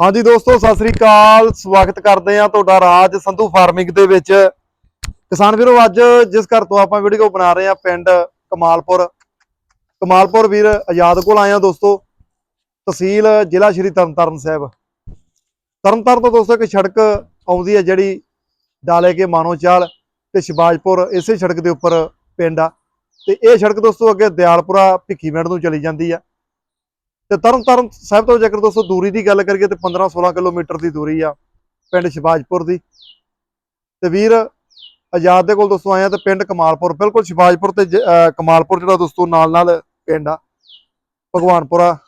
ਹਾਂਜੀ ਦੋਸਤੋ, ਸਤਿ ਸ੍ਰੀ ਅਕਾਲ। ਸਵਾਗਤ ਕਰਦੇ ਆ ਤੁਹਾਡਾ ਰਾਜ ਸੰਧੂ ਫਾਰਮਿੰਗ ਦੇ ਵਿੱਚ। ਕਿਸਾਨ ਵੀਰੋ, ਅੱਜ ਜਿਸ ਘਰ ਤੋਂ ਆਪਾਂ ਵੀਡੀਓ ਬਣਾ ਰਹੇ ਆ ਪਿੰਡ ਕਮਾਲਪੁਰ। ਕਮਾਲਪੁਰ ਵੀਰ, ਆਜ਼ਾਦ ਕੋਲ ਆਏ ਆ ਦੋਸਤੋ। ਤਹਿਸੀਲ ਜ਼ਿਲ੍ਹਾ ਸ਼੍ਰੀ ਤਰਨਤਾਰਨ ਸਾਹਿਬ। ਤਰਨਤਾਰਨ ਤੋਂ ਦੋਸਤੋ, ਇੱਕ ਸੜਕ ਆਉਂਦੀ ਹੈ ਜਿਹੜੀ ਡਾਲੇ ਕੇ ਮਾਨੋਚਾਲ ਤੇ ਸ਼ਿਵਾਜਪੁਰ, ਇਸੇ ਸੜਕ ਦੇ ਉੱਪਰ ਪਿੰਡ ਆ। ਤੇ ਇਹ ਸੜਕ ਦੋਸਤੋ, ਅੱਗੇ ਦਿਆਲਪੁਰਾ, ਭਿੱਖੀਵਿੰਡ ਨੂੰ ਚਲੀ ਜਾਂਦੀ ਆ। ਤੇ ਤਰਨ ਸਾਹਿਬ ਤੋਂ ਜੇਕਰ ਦੋਸਤੋ ਦੂਰੀ ਦੀ ਗੱਲ ਕਰੀਏ ਤੇ 15-16 ਕਿਲੋਮੀਟਰ ਦੀ ਦੂਰੀ ਆ ਪਿੰਡ ਸ਼ਿਵਾਜਪੁਰ ਦੀ। ਤੇ ਵੀਰ ਆਜ਼ਾਦ ਦੇ ਕੋਲ ਦੋਸਤੋ ਆਏ ਆ ਤੇ ਪਿੰਡ ਕਮਾਲਪੁਰ ਬਿਲਕੁਲ ਸ਼ਿਵਾਜਪੁਰ ਤੇ ਜ- ਕਮਾਲਪੁਰ ਜਿਹੜਾ ਦੋਸਤੋ ਨਾਲ ਨਾਲ ਪਿੰਡ ਆ। ਭਗਵਾਨਪੁਰਾ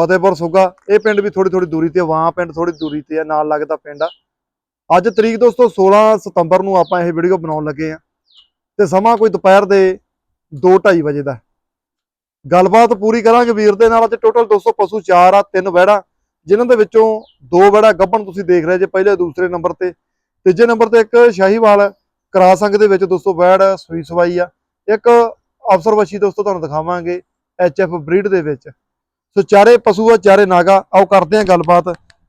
ਫਤਿਹਪੁਰ ਸੁਗਾ ਇਹ ਪਿੰਡ ਵੀ ਥੋੜੀ ਥੋੜੀ ਦੂਰੀ ਤੇ ਆ, ਵਾਂ ਪਿੰਡ ਥੋੜੀ ਦੂਰੀ ਤੇ ਆ ਨਾਲ ਲੱਗਦਾ ਪਿੰਡ ਆ। ਅੱਜ ਤਰੀਕ ਦੋਸਤੋ 16 ਸਤੰਬਰ ਨੂੰ ਆਪਾਂ ਇਹ ਵੀਡੀਓ ਬਣਾਉਣ ਲੱਗੇ ਆ। ਤੇ ਸਮਾਂ ਕੋਈ ਦੁਪਹਿਰ ਦੇ 2:30 ਵਜੇ ਦਾ। ਗੱਲਬਾਤ ਪੂਰੀ ਕਰਾਂਗੇ ਵੀਰ ਦੇ ਨਾਲ। ਅੱਜ ਟੋਟਲ 200 ਪਸ਼ੂ, ਚਾਰ ਆ, ਤਿੰਨ ਵਹਿੜਾ। ਜਿਨ੍ਹਾਂ ਦੇ ਵਿੱਚੋਂ ਦੋ ਵਹਿੜਾ ਗੱਭਣ ਤੁਸੀਂ ਦੇਖ ਰਹੇ ਜੇ ਪਹਿਲੇ ਦੂਸਰੇ ਨੰਬਰ ਤੇ। ਤੀਜੇ ਨੰਬਰ ਤੇ ਇੱਕ ਸ਼ਾਹੀਵਾਲ ਕਰਾਸ ਅੰਗ ਦੇ ਵਿੱਚ ਦੋਸਤੋ ਵਹਿੜ, ਸੂਈ ਸਵਾਈ ਆ। ਇੱਕ ਅਫਸਰ ਵਸ਼ੀ ਦੋਸਤੋ, ਤੁਹਾਨੂੰ ਦਿਖਾਵਾਂਗੇ ਐਚ ਐਫ ਬਰੀਡ ਦੇ ਵਿੱਚ। ਸੋ ਚਾਰੇ ਪਸ਼ੂ ਆ, ਚਾਰੇ ਨਾਗਾ। ਆਓ ਕਰਦੇ ਆ ਗੱਲਬਾਤ,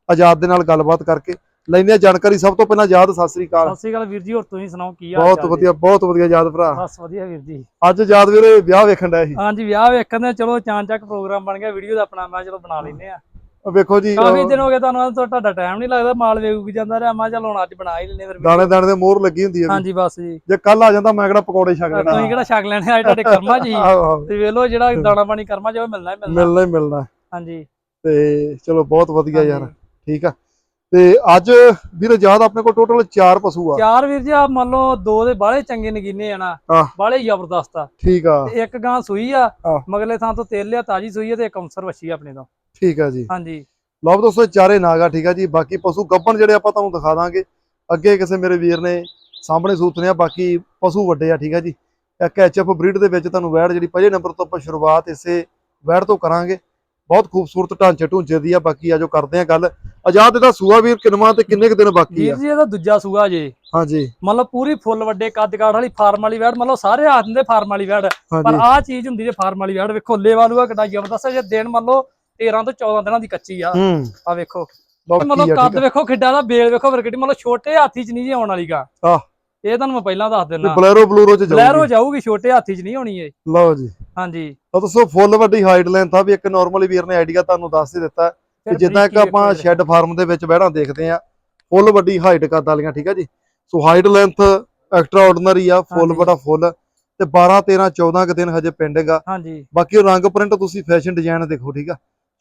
ਆਜ਼ਾਦ ਦੇ ਨਾਲ ਗੱਲਬਾਤ ਕਰਕੇ। ਲੈਂਦੇ ਆ ਜਾਣਕਾਰੀ। ਸਭ ਤੋਂ ਪਹਿਲਾਂ ਆਜ਼ਾਦ ਸਤਿ ਸ੍ਰੀ ਅਕਾਲ। ਸਤਿ ਸ਼੍ਰੀ ਅਕਾਲ ਵੀਰ ਜੀ ਹੋਰ ਤੁਸੀਂ ਸੁਣਾਓ ਕੀ ਹਾਲ ਬਹੁਤ ਜੀ? ਵਧੀਆ ਬਹੁਤ ਵਧੀਆ ਆਜ਼ਾਦ ਭਰਾ। ਬਸ ਵਧੀਆ ਵੀਰ ਜੀ। ਅੱਜ ਆਜ਼ਾਦ ਵੀਰੇ ਵਿਆਹ ਵੇਖਣ ਡਿਆ ਸੀ। ਹਾਂਜੀ ਵਿਆਹ ਵੇਖਣ ਦੇ ਚਲੋ ਚਾਂਚਕ ਪ੍ਰੋਗਰਾਮ ਬਣ ਗਿਆ ਵੀਡੀਓ ਦਾ ਆਪਣਾ ਮੈਂ ਚਲੋ ਬਣਾ ਲੈਨੇ ਆ ਉਹ ਵੇਖੋ ਜੀ ਕਾਫੀ ਦਿਨ ਹੋ ਗਏ ਤੁਹਾਨੂੰ ਤੁਹਾਡਾ ਟਾਈਮ ਨਹੀਂ ਲੱਗਦਾ ਮਾਲ ਵੇਖ ਵੀ ਜਾਂਦਾ ਰਿਹਾ ਮੈਂ ਚਲੋ ਹੁਣ ਅੱਜ ਬਣਾ ਹੀ ਲੈਨੇ ਫਿਰ। ਦਾਣੇ ਦਾਣੇ ਦੇ ਮੋਹਰ ਲੱਗੀ ਹੁੰਦੀ ਹੈ ਹਾਂਜੀ ਬਸ ਜੀ। ਜੇ ਕੱਲ ਆ ਜਾਂਦਾ ਮੈਂ ਕਿਹੜਾ ਪਕੌੜੇ ਛਕ ਲੈਣਾ। ਤੁਸੀਂ ਕਿਹੜਾ ਛਕ ਲੈਣੇ ਆ ਤੁਹਾਡੇ ਕਰਮਾਂ ਆਹੋ, ਤੇ ਵੇਖ ਲਓ ਜਿਹੜਾ ਦਾਣਾ ਪਾਣੀ ਕਰਮਾਂ ਉਹ ਮਿਲਣਾ ਹੀ ਮਿਲਣਾ। ਮਿਲਣਾ ਹੀ ਮਿਲਣਾ। ਹਾਂਜੀ। ਤੇ ਚਲੋ ਬਹੁਤ ਵਧੀਆ ਯਾਰ। ਠੀਕ ਆ। ਤੇ ਅੱਜ ਵੀਰ ਆਜ਼ਾਦ ਆਪਣੇ ਕੋਲ ਟੋਟਲ 4 ਪਸ਼ੂ ਆ। ਚਾਰ ਵੀਰ ਜੀ ਆ ਮੰਨ ਲਓ ਦੋ ਦੇ ਬਾਹਲੇ ਚੰਗੇ ਨਗੀਨੇ ਆ ਨਾ ਆਹ। ਬਾਹਲੇ ਜ਼ਬਰਦਸਤ ਆ। ਠੀਕ ਆ। ਤੇ ਇੱਕ ਗਾਂ ਸੂਈ ਆ ਆਹ। ਮਗਲੇ ਥਾਂ ਤੋਂ ਤੇਲ ਲਿਆ ਤਾਜੀ ਸੂਈ ਆ ਤੇ ਇੱਕ ਅੰਸਰ ਵੱਛੀ ਆ ਆਪਣੇ ਤੋਂ। ਠੀਕ ਆ ਜੀ। ਹਾਂਜੀ। ਲਓ ਦੋਸਤੋ ਚਾਰੇ ਨਾਗਾ ਠੀਕ ਆ ਜੀ। ਬਾਕੀ ਪਸ਼ੂ ਗੱਭਣ ਜਿਹੜੇ ਆਪਾਂ ਤੁਹਾਨੂੰ ਦਿਖਾ ਦਾਂਗੇ। ਅੱਗੇ ਕਿਸੇ ਮੇਰੇ ਵੀਰ ਨੇ ਸਾਹਮਣੇ ਸੂਤਨੇ ਆ ਬਾਕੀ ਪਸ਼ੂ ਵੱਡੇ ਆ ਠੀਕ ਆ ਜੀ। ਇੱਕ ਐਚਐਫ ਬਰੀਡ ਦੇ ਵਿੱਚ ਤੁਹਾਨੂੰ ਵੈੜ ਜਿਹੜੀ ਪਹਿਲੇ ਨੰਬਰ ਤੋਂ ਆਪਾਂ ਸ਼ੁਰੂਆਤ ਇਸੇ ਵੈੜ ਤੋਂ ਕਰਾਂਗੇ। ਬਹੁਤ ਖੂਬਸੂਰਤ ਢਾਂਚੇ ਢੂੰਚੇ ਦੀ ਆ ਬਾਕੀ ਆਜੋ ਕਰਦੇ ਆ ਗੱਲ ਆਜ਼ਾਦ ਇਹਦਾ ਸੂਆ ਵੀਰ ਕਿਨਵਾ ਤੇ ਕਿੰਨੇ ਕੁ ਦਿਨ ਬਾਕੀ ਵੀਰ ਆ? ਜੀ ਇਹਦਾ ਦੂਜਾ ਸੂਆ ਜੇ। ਹਾਂਜੀ। ਮਤਲਬ ਪੂਰੀ ਫੁੱਲ ਵੱਡੇ ਕੱਦ ਕਾਠ ਵਾਲੀ ਫਾਰਮ ਵਾਲੀ ਵੈੜ ਮਤਲਬ ਸਾਰੇ ਆ ਦਿੰਦੇ ਫਾਰਮ ਵਾਲੀ ਵੈੜ। ਪਰ ਹਾਂਜੀ। ਆਹ ਚੀਜ਼ ਹੁੰਦੀ ਜੇ ਫਾਰਮ ਵਾਲੀ ਵੈੜ ਵੇਖੋ ਲੇਵਾਲੂਆ ਕਿੱਡਾ ਜ਼ਬਰਦਸਤ ਹੈ ਜੇ ਦਿਨ ਮੰਨ ਲਓ 13 ਤੋਂ 14 ਦਿਨਾਂ ਦੀ ਕੱਚੀ ਆ। ਹੂੰ। ਆ ਵੇਖੋ। ਬਾਕੀ ਮਤਲਬ ਆ ਕੱਦ ਠੀਕ ਵੇਖੋ ਕਿੱਡਾ ਦਾ ਬੇਲ ਵੇਖੋ ਵਰਕਟੀ ਮਤਲਬ ਛੋਟੇ ਹਾਥੀ 'ਚ ਨਹੀਂ ਜੀ ਆਉਣ ਵਾਲੀ ਗਾ ਆਹ। ਇਹ ਤੁਹਾਨੂੰ ਮੈਂ ਪਹਿਲਾਂ ਦੱਸ ਆ ਦਿੰਦਾ ਬਲੈਰੋ ਬਲੂਰੋ ਚ ਬਲੈਰੋ ਜਾਊਗੀ। ਜਾਊਗੀ ਛੋਟੇ ਹਾਥੀ 'ਚ ਨਹੀਂ ਹੋਣੀ ਇਹ। ਲਓ ਜੀ। ਹਾਂਜੀ। ਤਾਂ ਦੱਸੋ ਫੁੱਲ ਵੱਡੀ ਹਾਈਟ ਲੈਂਥ ਆ ਵੀ ਇੱਕ ਨਾਰਮਲੀ ਵੀਰ ਨੇ ਆਈਡੀਆ ਤੁਹਾਨੂੰ ਦੱਸ ਹੀ ਦਿੱਤਾ ਕਿ ਜਿੱਦਾਂ ਇੱਕ ਬਰੀਕੀ ਆਪਾਂ ਸ਼ੈੱਡ ਫਾਰਮ ਦੇ ਵਿੱਚ ਬਹਿਣਾ ਦੇਖਦੇ ਆ ਫੁੱਲ ਵੱਡੀ ਹਾਈਟ ਕੱਦ ਵਾਲੀਆਂ ਠੀਕ ਆ ਜੀ? So height length extraordinary ਆ ਫੁੱਲ। ਬੜਾ ਫੁੱਲ ਤੇ 12 13 14 ਕੁ ਦਿਨ ਹਜੇ ਪਿੰਡੇਗਾ ਹਾਂਜੀ। ਬਾਕੀ ਰੰਗ ਪ੍ਰਿੰਟ ਤੁਸੀਂ ਫੈਸ਼ਨ ਡਿਜ਼ਾਈਨ ਦੇਖੋ ਠੀਕ ਆ?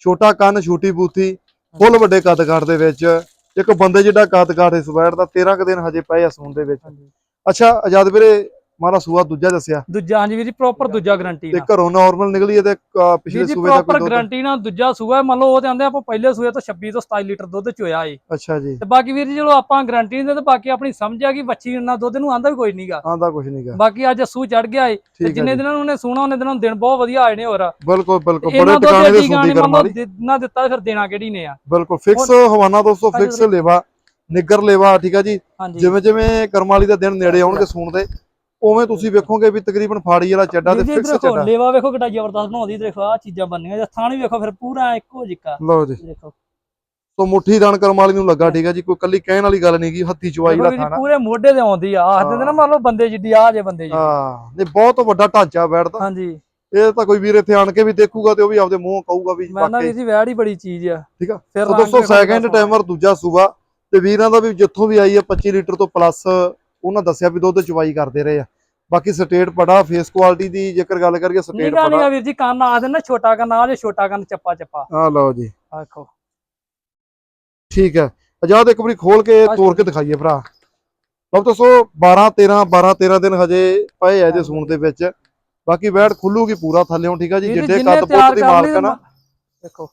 ਛੋਟਾ ਕੰਨ ਛੋਟੀ ਬੂਥੀ ਫੁੱਲ ਵੱਡੇ ਕੱਦ ਕਾਠ ਦੇ ਵਿੱਚ। ਇੱਕ ਬੰਦੇ ਜਿਹੜਾ ਕੱਦ ਕਾਠ ਇਸ ਵੈਰ ਦਾ 13 ਕੁ ਦਿਨ ਹਜੇ ਪਏ ਆ ਸੂਣ ਦੇ ਵਿੱਚ। ਅੱਛਾ ਆਜ਼ਾਦ ਵੀਰੇ ਮਾਰਾ ਸੂਆ ਦੂਜਾ ਦੱਸਿਆ। ਦੂਜਾ ਹਾਂਜੀ ਵੀਰ ਜੀ ਪ੍ਰੋਪਰ ਦੂਜਾ ਗਾਰੰਟੀ ਤੇ ਨਾਲ। ਘਰੋਂ ਨਾਰਮਲ ਨਿਕਲੀ ਹੈ ਤੇ ਅਹ, ਵੀਰ ਪਿਛਲੇ ਜੀ ਸੂਏ ਦਾ ਪ੍ਰੋਪਰ ਕੋਈ ਦੁੱਧ? ਗਾਰੰਟੀ ਨਾਲ ਦੂਜਾ ਸੂਆ ਮੰਨ ਲਓ ਉਹ ਤੇ ਆਂਦੇ ਆਪਾਂ ਪਹਿਲੇ ਸੂਏ ਤੋਂ 26 ਤੋਂ 27 ਲੀਟਰ ਦੁੱਧ ਚੋਇਆ ਏ। ਅੱਛਾ ਜੀ। ਤੇ ਬਾਕੀ ਵੀਰ ਜੀ ਚਲੋ ਆਪਾਂ ਗਾਰੰਟੀ ਨਹੀਂ ਦਿੰਦੇ ਬਾਕੀ ਆਪਣੀ ਸਮਝ ਆ ਕਿ ਬੱਚੀ ਇਹਨਾਂ ਦੁੱਧ ਨੂੰ ਆਂਦਾ ਵੀ ਕੋਈ ਨਹੀਂਗਾ ਆਂਦਾ ਕੁਝ ਨਹੀਂਗਾ ਬਾਕੀ ਅੱਜ ਸੂ ਚੜ ਗਿਆ ਏ ਤੇ ਠੀਕ ਹੈ ਜਿੰਨੇ ਜੀ। ਦਿਨਾਂ ਨੂੰ ਉਹਨੇ ਸੂਣਾ ਉਹਨੇ ਦਿਨਾਂ ਨੂੰ ਦਿਨ ਬਹੁਤ ਵਧੀਆ ਆਏ ਨੇ ਹੋਰ। ਬਿਲਕੁਲ ਬਿਲਕੁਲ। ਬੜੇ ਇਹਨਾਂ ਟਿਕਾਣੇ ਦੇ ਦੀ ਮੰਨ ਵਾਲੀ ਲਓ ਨਾ ਦਿੱਤਾ ਫਿਰ ਦੇਣਾ ਕਿਹੜੀ ਨੇ ਆ। ਬਿਲਕੁਲ। ਫਿਕਸ ਹਵਾਨਾ ਦੋਸਤੋ ਹਾਂਜੀ, ਫਿਕਸ ਲੇਵਾ। ਨਿੱਗਰ ਲੇਵਾ ਠੀਕ ਆ ਜੀ? ਹਾਂਜੀ। ਜਿਵੇਂ ਜਿਵੇਂ ਕਰਮ ਵਾਲੀ ਦਾ ਦਿਨ ਨੇੜੇ ਆਉਣਗੇ ਸੂਣ ਦੇ ਉਵੇਂ ਤੁਸੀਂ ਵੇਖੋਗੇ ਵੀ ਤਕਰੀਬਨ ਫਾੜੀ ਵਾਲਾ ਚੱਡਾ ਤੇ ਫਿਕਸ ਚੱਡਾ। ਲੇਵਾ ਵੇਖੋ ਕਿੱਡਾ ਜ਼ਬਰਦਸਤ ਬਣਾਉਂਦੀ ਦੇਖੋ ਆ ਚੀਜ਼ਾਂ ਬੰਨੀਆਂ ਜਾਂ ਥਾਣ ਵੀ ਵੇਖੋ ਫਿਰ ਪੂਰਾ ਇੱਕੋ ਜਿੱਕਾ। ਲਓ ਜੀ। ਦੇਖੋ ਸੋ ਮੁੱਠੀ ਦਾਣ ਕਰਮ ਵਾਲੀ ਨੂੰ ਲੱਗਾ ਠੀਕ ਆ ਜੀ ਕੋਈ ਕੱਲੀ ਕਹਿਣ ਵਾਲੀ ਗੱਲ ਨਹੀਂ ਗੀ ਹੱਥੀ ਚਵਾਈ ਦਾ ਥਾਣਾ। ਪੂਰੇ ਮੋਢੇ ਤੇ ਆਉਂਦੀ ਆ ਆਖ ਦਿੰਦੇ ਨਾ ਮੰਨ ਲਓ ਬੰਦੇ ਜਿੱਡੀ ਆ ਜੇ ਬੰਦੇ ਜੀ ਹਾਂ ਨਹੀਂ ਬਹੁਤ ਵੱਡਾ ਢਾਂਚਾ ਬੈਠਦਾ ਹਾਂਜੀ। ਇਹ ਤਾਂ ਕੋਈ ਵੀਰ ਇੱਥੇ ਆਣ ਕੇ ਵੀ ਦੇਖੂਗਾ ਤੇ ਉਹ ਵੀ ਆਪਦੇ ਮੂੰਹ ਕਹੂਗਾ ਵੀ ਮੈਂ ਨਾ ਜੀ ਵੈੜ ਹੀ ਬੜੀ ਚੀਜ਼ ਆ। ਠੀਕ ਆ। ਫਿਰ ਦੋਸਤੋ ਸੈਕੰਡ ਟਾਈਮਰ ਦੂਜਾ ਸੂਬਾ ਤੇ ਵੀਰਾਂ ਦਾ ਵੀ ਜਿੱਥੋਂ ਵੀ ਆਈ ਆ 25 ਲੀਟਰ ਤੋਂ ਪਲੱਸ ਉਹਨਾਂ ਦੱਸਿਆ ਵੀ ਦੁੱਧ ਚਵਾਈ ਕਰਦੇ ਰਹੇ ਆ। ਬਾਕੀ ਸਟੇਟ ਪੜਾ ਫੇਸ ਕੁਆਲਿਟੀ ਦੀ ਜੇਕਰ ਗੱਲ ਕਰੀਏ ਸਟੇਟ ਪੜਾ। ਨਿਗਾ ਵੀਰ ਜੀ ਕੰਨ ਆ ਦੇਣਾ ਛੋਟਾ ਕੰਨ ਆ ਜੇ ਛੋਟਾ ਕੰਨ ਚੱਪਾ ਚੱਪਾ। ਆ ਲਓ ਜੀ। ਆ ਦੇਖੋ। ਠੀਕ ਹੈ। ਆਜ਼ਾਦ ਇੱਕ ਵਾਰੀ ਖੋਲ ਕੇ ਤੋੜ ਕੇ ਦਿਖਾਈਏ ਭਰਾ। ਲਓ ਦੋਸਤੋ 12 13 12 13 ਦਿਨ ਹਜੇ ਪਏ ਆ ਜੇ ਸੂਣ ਦੇ ਵਿੱਚ। ਬਾਕੀ ਵੈੜ ਖੁੱਲੂਗੀ ਪੂਰਾ ਥੱਲੇੋਂ ਠੀਕ ਆ ਜੀ ਜੀ ਜਿੱਡੇ ਕੱਦ ਪੁੱਤ ਦੀ ਮਾਲਕ ਨਾ ਦੇਖੋ।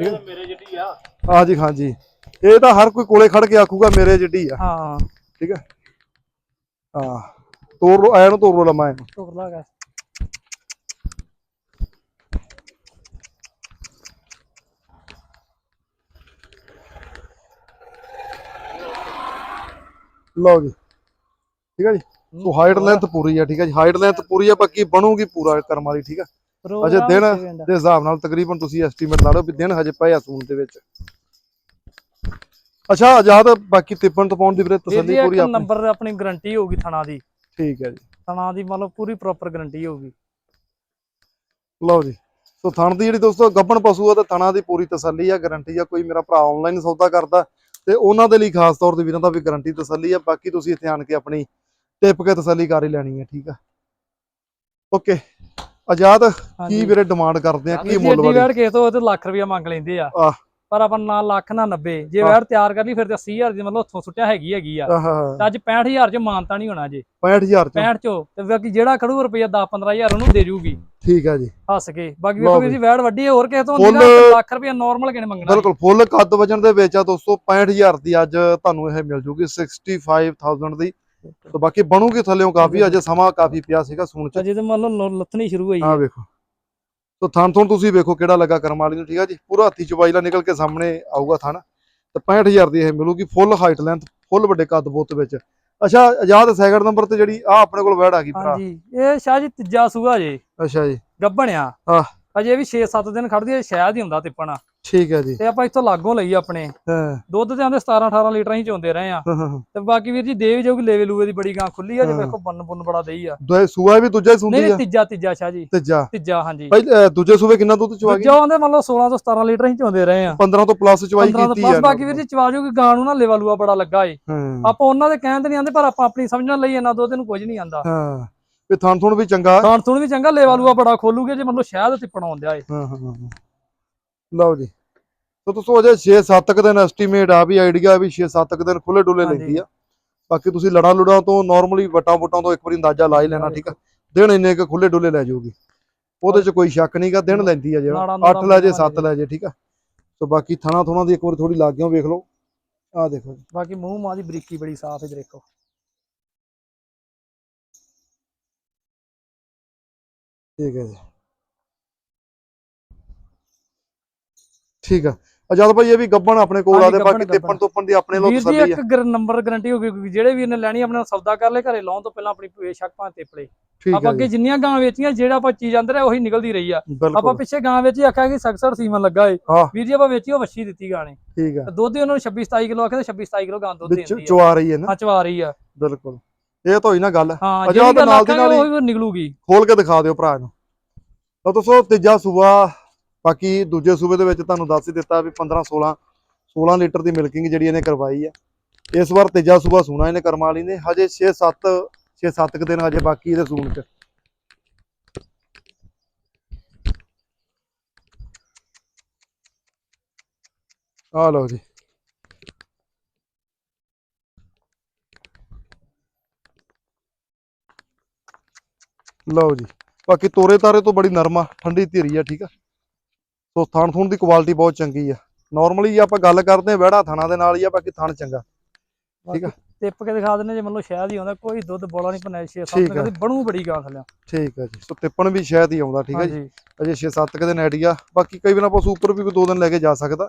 ਮੇਰੇ ਜਿਹੜੀ ਆ। ਹਾਂਜੀ ਹਾਂਜੀ ਇਹ ਤਾਂ ਹਰ ਕੋਈ ਕੋਲੇ ਖੜ ਕੇ ਆਖੂਗਾ ਮੇਰੇ ਜਿੱਡੀ ਆ। ਹਾਂ। ਠੀਕ ਹੈ। ਹਾਂ। ਤੋੜ ਲੋ ਐ ਨੂੰ ਤੋੜ ਲੋ ਲੰਮਾ ਇਹਨੂੰ ਟੁਕਰ ਲਾਗਾ। ਲਓ ਜੀ। ਠੀਕ ਹੈ ਜੀ? ਸੋ ਹਾਈਟ ਲੈਂਥ ਪੂਰੀ ਆ ਠੀਕ ਹੈ ਜੀ? ਹਾਈਟ ਲੈਂਥ ਪੂਰੀ ਆ ਬਾਕੀ ਬਣੂਗੀ ਪੂਰਾ ਕਰਮ ਵਾਲੀ ਠੀਕ ਆ? ਅਜੇ ਦਿਨ ਦੇ ਹਿਸਾਬ ਨਾਲ ਤਕਰੀਬਨ ਤੁਸੀਂ ਐਸਟੀਮੇਟ ਲਾ ਲਓ ਵੀ ਦਿਨ ਹਜੇ ਪਏ ਆ ਸੂਣ ਦੇ ਵਿੱਚ। ਅੱਛਾ ਆਜ਼ਾਦ ਬਾਕੀ ਤਿੱਪਣ ਤਪਾਉਣ ਦੀ ਵੀਰੇ ਵੀਰ ਤਸੱਲੀ ਪੂਰੀ ਇੱਕ ਆਪਣੀ। ਨੰਬਰ ਆਪਣੀ ਗਾਰੰਟੀ ਹੋਊਗੀ ਥਣਾ ਦੀ। ਠੀਕ ਹੈ ਜੀ। ਥਣਾ ਦੀ ਮਤਲਬ ਪੂਰੀ ਪ੍ਰੋਪਰ ਗਾਰੰਟੀ ਹੋਊਗੀ। ਲਓ ਜੀ। ਸੋ ਥਣ ਦੀ ਜਿਹੜੀ ਦੋਸਤੋ ਗੱਬਣ ਪਸ਼ੂ ਆ ਤੇ ਥਣਾ ਦੀ ਪੂਰੀ ਤਸੱਲੀ ਆ ਗਾਰੰਟੀ ਆ ਕੋਈ ਮੇਰਾ ਭਰਾ ਆਨਲਾਈਨ ਸੌਦਾ ਕਰਦਾ ਤੇ ਉਹਨਾਂ ਦੇ ਲਈ ਖਾਸ ਤੌਰ ਤੇ ਵੀਰਾਂ ਦਾ ਵੀ ਗਾਰੰਟੀ ਤਸੱਲੀ ਆ। ਬਾਕੀ ਤੁਸੀਂ ਇੱਥੇ ਆਣ ਕੇ ਆਪਣੀ ਟਿਪ ਕੇ ਤਸੱਲੀ ਕਰ ਹੀ ਲੈਣੀ ਹੈ ਠੀਕ ਆ। ਓਕੇ ਆਜ਼ਾਦ ਕੀ ਹਾਂਜੀ। ਵੀਰੇ ਡਿਮਾਂਡ ਕਰਦੇ ਆ ਕੀ ਮੁੱਲ ਵਾਲੀ? ਕਿਸੇ ਤੋਂ ਤੇ ਲੱਖ ਰੁਪਇਆ ਮੰਗ ਲੈਂਦੇ ਆ। ਆਹ। ਪਰ ਆਪਾਂ ਨਾ ਲੱਖ ਨਾ 90 ਜੇ। ਵੈੜ ਤਿਆਰ ਕਰ ਲਈ ਫਿਰ ਤੇ 80000 ਦੀ ਮਤਲਬ ਉੱਥੋਂ ਸੁੱਟਿਆ ਹੈਗੀ ਹੈਗੀ ਆ। ਤੇ ਅੱਜ 65000 ਚ ਮਾਨਤਾ ਨਹੀਂ ਹੋਣਾ ਜੇ। 65000 ਚ। 65 ਚੋਂ। ਤੇ ਬਾਕੀ ਜਿਹੜਾ ਖੜੂ ਰੁਪਇਆ 10 15000 ਉਹਨੂੰ ਦੇ ਜੂਗੀ। ਠੀਕ ਆ ਜੀ। ਹੱਸ ਕੇ। ਬਾਕੀ ਵੇਖੋ ਵੀਰ ਜੀ ਵੈੜ ਵੱਡੀ ਹੈ ਹੋਰ ਕਿਸੇ ਤੋਂ ਹੁੰਦੀ ਨਾ ਲੱਖ ਰੁਪਇਆ ਨਾਰਮਲ ਕਿਨੇ ਮੰਗਣਾ। ਬਿਲਕੁਲ ਫੁੱਲ ਕੱਦ ਵਜਨ ਦੇ ਵਿੱਚ ਆ ਦੋਸਤੋ 65000 ਦੀ ਅੱਜ ਤੁਹਾਨੂੰ ਇਹ ਮਿਲ ਜੂਗੀ 65000 ਦੀ। ਤੇ ਬਾਕੀ ਬਣੂਗੀ ਥੱਲੇੋਂ ਕਾਫੀ ਅਜੇ ਸਮਾਂ ਕਾਫੀ ਪਿਆ ਸੀਗਾ ਸੁਣ ਚ। ਅਜੇ ਤੇ ਮੰਨ ਲਓ ਲੱਥਣੀ ਸ਼ੁਰੂ ਹੋਈ ਆ ਹੈ। ਵੇਖੋ। ਤੋ ਥਣ ਥਣ ਤੁਸੀਂ ਵੇਖੋ ਕਿਹੜਾ ਲੱਗਾ ਕਰਮ ਵਾਲੀ ਨੂੰ ਠੀਕ ਆ ਜੀ? ਪੂਰਾ ਹੱਥੀ ਚਵਾਈਲਾ ਨਿਕਲ ਕੇ ਸਾਹਮਣੇ ਆਊਗਾ ਥਣ ਤੇ 65000 ਦੀ ਇਹ ਮਿਲੂਗੀ ਫੁੱਲ ਹਾਈਟ ਲੈਂਥ ਫੁੱਲ ਵੱਡੇ ਕੱਦ ਬੁੱਤ ਵਿੱਚ। ਅੱਛਾ ਆਜ਼ਾਦ ਸੈਕਿੰਡ ਨੰਬਰ ਤੇ ਜਿਹੜੀ ਆ ਆਪਣੇ ਕੋਲ ਵੈੜ ਆ ਗਈ ਭਰਾ। ਹਾਂਜੀ ਇਹ ਸ਼ਾਹ ਜੀ ਤੀਜਾ ਸੂਆ ਜੇ। ਅੱਛਾ ਜੀ। ਗੱਭਣਿਆ। ਆਹ। ਅਜੇ ਵੀ 6-7 ਦਿਨ ਖੜਦੀ ਹੈ ਸ਼ਾਇਦ ਹੀ ਹੁੰਦਾ ਤਿੱਪਣਾ। ਠੀਕ ਹੈ ਜੀ। ਤੇ ਆਪਾਂ ਇੱਥੋਂ ਲਾਗੋਂ ਲਈ ਆਪਣੇ। ਹਾਂ। ਦੁੱਧ ਤੇ ਆਂਦੇ 17-18 ਲੀਟਰ ਹੀ ਚੋਂਦੇ ਰਹੇ ਆ। ਤੇ ਬਾਕੀ ਵੀਰ ਜੀ ਦੇ ਵੀ ਜਾਊਗੀ ਲੇਵੇ ਲੂਵੇ ਦੀ ਬੜੀ ਗਾਂ ਖੁੱਲੀ ਆ ਜੇ। ਵੇਖੋ ਬੰਨ ਬੁੰਨ ਬੜਾ ਦਈ ਆ। ਦੂਜਾ ਸੂਆ ਵੀ ਦੂਜਾ ਹੀ ਨਹੀਂ ਸੁੰਦੀ ਨਹੀਂ ਆ? ਤੀਜਾ ਤੀਜਾ ਸ਼ਾਹ ਜੀ। ਤੀਜਾ। ਤੀਜਾ ਹਾਂਜੀ। ਭਾਈ ਦੂਜੇ ਸੂਬੇ ਕਿੰਨਾ ਦੁੱਧ ਚਵਾ ਦੂਜਾ ਆਂਦੇ ਮੰਨ ਲਓ 16 ਤੋਂ 17 ਲੀਟਰ ਹੀ ਚੋਂਦੇ ਰਹੇ ਆ। 15 ਤੋਂ ਪਲੱਸ ਚਵਾਈ 15 ਤੋਂ ਕੀਤੀ ਆ ਬਾਕੀ ਵੀਰ ਜੀ ਚਵਾ ਜੂਗੀ ਗਾਂ ਨੂੰ ਨਾ ਲੇਵਾ ਲੂਆ ਬੜਾ ਲੱਗਾ ਏ। ਆਪਾਂ ਉਹਨਾਂ ਦੇ ਕਹਿਣ ਤੇ ਨਹੀਂ ਆਂਦੇ ਪਰ ਆਪਾਂ ਆਪਣੀ ਸਮਝਣ ਲਈ ਇਹਨਾਂ ਦੁੱਧ ਨੂੰ ਕੁਝ ਨਹੀਂ ਆਂਦਾ। ਹਾਂ। ਇਹ ਥਣ ਥੁਣ ਵੀ ਚੰਗਾ। ਖਾਣ ਥੁਣ ਵੀ ਚੰਗਾ ਲੇਵਾ ਲੂਆ ਬੜਾ ਖੋਲੂਗੇ ਜੇ ਮੰਨ ਲਓ ਸ਼ਾਇਦ ਤਿੱਪਣ ਆਉਂਦਿਆ ਏ। ਹਾਂ ਹਾਂ। ਲਓ ਜੀ। ਤੋ ਤੁਸੀਂ ਅਜੇ 6-7 ਕੁ ਦਿਨ ਐਸਟੀਮੇਟ ਆ ਵੀ ਆਈਡੀਆ ਵੀ 6-7 ਕੁ ਦਿਨ ਖੁੱਲੇ ਡੁੱਲੇ। ਲੈਂਦੀ ਆ। ਬਾਕੀ ਤੁਸੀਂ ਲੜਾ ਲੁੜਾ ਤੋਂ ਨਾਰਮਲੀ ਵਟਾਂ ਵਟਾਂ ਤੋਂ ਇੱਕ ਵਾਰੀ ਅੰਦਾਜ਼ਾ ਲਾ ਹੀ ਲੈਣਾ ਠੀਕ ਆ। ਦਿਨ ਇੰਨੇ ਕੁ ਖੁੱਲੇ ਡੁੱਲੇ ਲੈ ਜਾਊਗੀ। ਉਹਦੇ 'ਚ ਕੋਈ ਸ਼ੱਕ ਨਹੀਂਗਾ ਦਿਨ ਲੈਂਦੀ ਆ ਜਿਹੜਾ। ਨਾੜਾਂ ਨੂੜਾਂ 8 ਲੈ ਜੇ ਬਣਵਾ 7 ਲੈ ਜੇ। ਠੀਕ ਆ। ਸੋ ਬਾਕੀ ਥਣਾ ਥੁਣਾ ਦੀ ਇੱਕ ਵਾਰੀ ਥੋੜੀ ਲੱਗ ਗਿਓ ਵੇਖ ਲਓ। ਆਹ ਦੇਖੋ ਜੀ। ਬਾਕੀ ਮੂੰਹ ਮਾਂ ਦੀ ਬਰੀਕੀ ਬੜੀ ਸਾਫ਼ ਹੈ ਦੇਖੋ। ਠੀਕ ਹੈ ਜੀ। ਠੀਕ ਆ। ਅਜਦ ਭਾਈ ਇਹ ਵੀ ਗੱਬਣ ਆਪਣੇ ਕੋਲ ਆ ਹਾਂਜੀ, ਦੇ ਬਾਕੀ ਟਿੱਪਣ ਟੁੱਪਣ ਦੀ ਆਪਣੇ ਲੋਕ ਵੀਰ ਜੀ ਤਸੱਲੀ ਇੱਕ ਆ ਨੰਬਰ ਗਾਰੰਟੀ ਹੋ ਗਈ ਜਿਹੜੇ ਵੀਰ ਨੇ ਲੈਣੀ ਆਪਣੇ ਨਾਲ ਸੌਦਾ ਕਰ ਲੈ ਘਰੇ ਲਾਉਣ ਤੋਂ ਪਹਿਲਾਂ ਆਪਣੀ ਬੇਸ਼ੱਕ ਭਾਂ ਤੇਪਲੇ ਆਪਾਂ ਅੱਗੇ ਜਿੰਨੀਆਂ ਗਾਂ ਵੇਚੀਆਂ ਜਿਹੜਾ ਆਪਾਂ ਚੀਜ਼ ਅੰਦਰ ਹੈ ਉਹੀ ਨਿਕਲਦੀ ਰਹੀ ਆ। ਆਪਾਂ ਪਿੱਛੇ ਗਾਂ ਵੇਚੀ ਆਖਿਆ ਕਿ ਸਖਸਰ ਸੀਮਨ ਲੱਗਾ ਏ। ਵੀਰ ਜੀ ਆਪਾਂ ਵੇਚੀ ਉਹ ਵੱਛੀ ਦਿੱਤੀ ਗਾਂ ਨੇ। ਠੀਕ ਆ। ਦੁੱਧ ਉਹਨਾਂ ਨੂੰ 26 27 ਕਿਲੋ ਆਖਿਆ ਤੇ 26 27 ਕਿਲੋ ਗਾਂ ਦੁੱਧ ਦਿੰਦੀ ਆ। ਚਵਾ ਰਹੀ ਹੈ ਨਾ। ਹਾਂ ਚਵਾ ਰਹੀ ਆ। ਬਿਲਕੁਲ। ਇਹ ਤਾਂ ਹੋਈ ਨਾ ਗੱਲ। ਗੱਲ ਨਾਲ ਦੀ ਨਾਲ ਹੀ- ਨਿਕਲੂਗੀ। ਖੋਲ ਕੇ ਦਿਖਾ ਦਿਓ ਭਰਾ ਨੂੰ। ਤਾਂ ਦੋਸਤੋ ਤੀਜਾ ਸੂਬਾ ਬਾਕੀ ਦੂਜੇ ਸੂਬੇ ਦੇ ਵਿੱਚ ਤੁਹਾਨੂੰ ਦੱਸ ਹੀ ਦਿੱਤਾ ਵੀ 15 16 16 ਲੀਟਰ ਦੀ ਮਿਲਕਿੰਗ ਜਿਹੜੀ ਇਹਨੇ ਕਰਵਾਈ ਆ। ਇਸ ਵਾਰ ਤੀਜਾ ਸੂਬਾ ਸੂਣਾ ਇਹਨੇ ਕਰਮਾ ਵਾਲੀ ਨੇ। ਹਜੇ 6 7 6 7 ਦਿਨ ਹਜੇ ਬਾਕੀ ਇਹਦੇ ਸੂਣ ਚ। ਆ ਲਓ ਜੀ। ਲਓ ਜੀ। ਬਾਕੀ ਤੋਰੇ ਤਾਰੇ ਤੋਂ ਬੜੀ ਨਰਮ ਆ। ਠੰਡੀ ਧੀਰੀ ਆ, ਠੀਕ ਆ। ਸੋ ਥਣ ਥੁਣ ਦੀ ਕੁਆਲਿਟੀ ਬਹੁਤ ਚੰਗੀ ਆ। ਨਾਰਮਲੀ ਆਪਾਂ ਗੱਲ ਕਰਦੇ ਆ ਵਿਹੜਾ ਥਣਾ ਦੇ ਨਾਲ ਹੀ ਆ ਬਾਕੀ ਥਣ ਚੰਗਾ। ਠੀਕ ਆ। ਟਿੱਪ ਕੇ ਦਿਖਾ ਦਿੰਦੇ ਜੇ ਮੰਨ ਲਓ ਸ਼ਾਇਦ ਹੀ ਆਉਂਦਾ ਕੋਈ ਦੁੱਧ ਬੋਲਾ ਨਹੀਂ ਪਨਾਇ 6 ਠੀਕ 7 ਆ। ਕਦੀ ਬਣੂ ਬੜੀ ਗਾਂ ਥੱਲੇ। ਠੀਕ ਆ ਜੀ। ਸੋ ਤਿੱਪਣ ਵੀ ਸ਼ਾਇਦ ਹੀ ਆਉਂਦਾ ਠੀਕ ਆ ਜੀ। ਅਜੇ 6-7 ਕੁ ਦਿਨ ਆਈਡੀਆ ਬਾਕੀ ਕਈ ਵਾਰ ਆਪਾਂ ਉੱਪਰ ਵੀ ਕੋਈ ਦੋ ਦਿਨ ਲੈ ਕੇ ਜਾ ਸਕਦਾ।